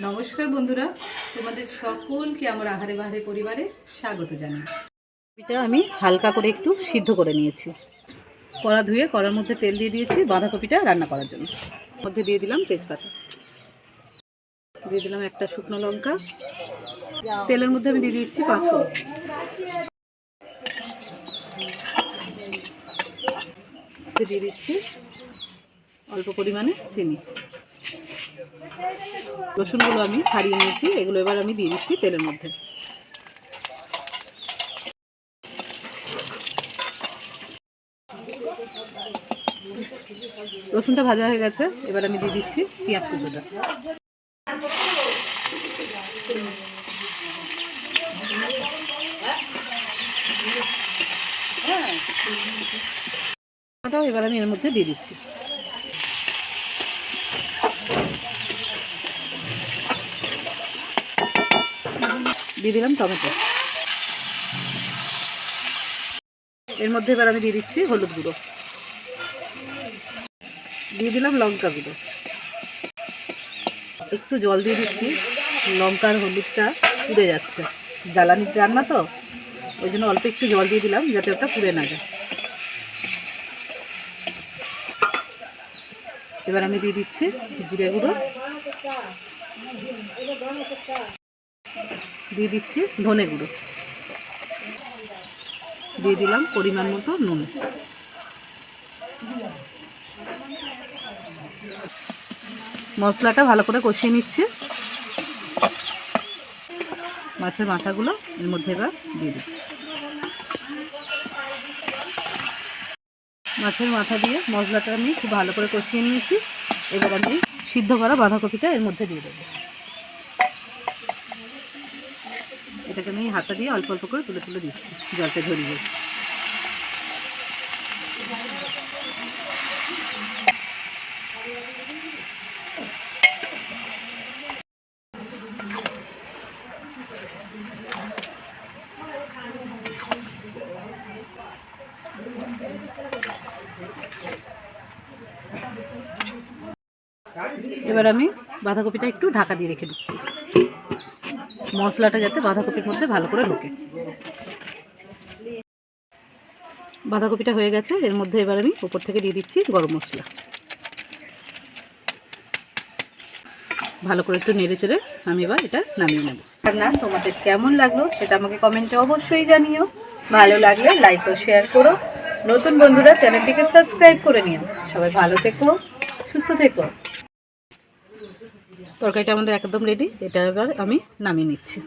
নমস্কার বন্ধুরা তোমাদের সকলকে আমার আহারে বাহারে পরিবারে স্বাগত জানাই। এটা আমি হালকা করে একটু সিদ্ধ করে নিয়েছি। কড়া ধুয়ে কড়ার মধ্যে তেল দিয়ে দিয়েছি বাঁধাকপিটা রান্না করার জন্য। মধ্যে দিয়ে দিলাম তেজপাতা। দিয়ে দিলাম একটা শুকনো লঙ্কা। তেলের মধ্যে আমি দিয়ে দিচ্ছি পাঁচ ফোড়ন দিয়ে দিচ্ছি অল্প পরিমাণে চিনি। রসুনগুলো আমি ছাড়িয়ে নিয়েছি, এগুলো এবার আমি দিয়ে দিচ্ছি তেলের মধ্যে। রসুনটা ভাজা হয়ে গেছে, এবার আমি দিয়ে দিচ্ছি পেঁয়াজ কুচোটা। এবার আমি এর মধ্যে দিয়ে দিচ্ছি। দিয়ে দিলাম টমেটো। এর মধ্যে এবার আমি দিয়ে দিচ্ছি হলুদ গুঁড়ো। দিয়ে দিলাম লঙ্কা গুঁড়ো। একটু জল দিয়ে দিচ্ছি লঙ্কার হলুদটা পুড়ে যাচ্ছে। জ্বালানির রান্না তো, ওই জন্য অল্প একটু জল দিয়ে দিলাম যাতে ওটা পুড়ে না যায়। এবার আমি দিয়ে দিচ্ছি জিরে গুঁড়ো। দিয়ে দিচ্ছি ধনে গুঁড়ো। দিয়ে দিলাম পরিমাণ মতো নুন। মশলাটা ভালো করে কষিয়ে নিচ্ছি। মাছের মাথাগুলো এর মধ্যে এবার দিয়ে দিচ্ছি। মাছের মাথা দিয়ে মশলাটা আমি খুব ভালো করে কষিয়ে নিয়েছি। এবার আমি সিদ্ধ করা বাঁধাকপিটা এর মধ্যে দিয়ে দেবো। এটাকে আমি হাতা দিয়ে অল্প অল্প করে তুলে তুলে দিচ্ছি, জলটা ঝরিয়ে। এবার আমি বাঁধাকপিটা একটু ঢাকা দিয়ে রেখে দিচ্ছি। মশলাটা যাতে বাঁধাকপির মধ্যে ভালো করে ঢোকে। বাঁধাকপিটা হয়ে গেছে, এর মধ্যে এবার আমি উপর থেকে দিয়ে দিচ্ছি গরম মশলা। ভালো করে একটু নেড়ে চেড়ে আমি এবার এটা নামিয়ে নেব। রান্না, তোমাদের কেমন লাগল সেটা আমাকে কমেন্টে অবশ্যই জানিও। ভালো লাগলে লাইক ও শেয়ার করো। নতুন বন্ধুরা চ্যানেলটিকে সাবস্ক্রাইব করে নিও। সবাই ভালো থেকো, সুস্থ থেকো। তরকারিটা আমাদের একদম রেডি এটা এবার আমি নামিয়ে নিচ্ছি।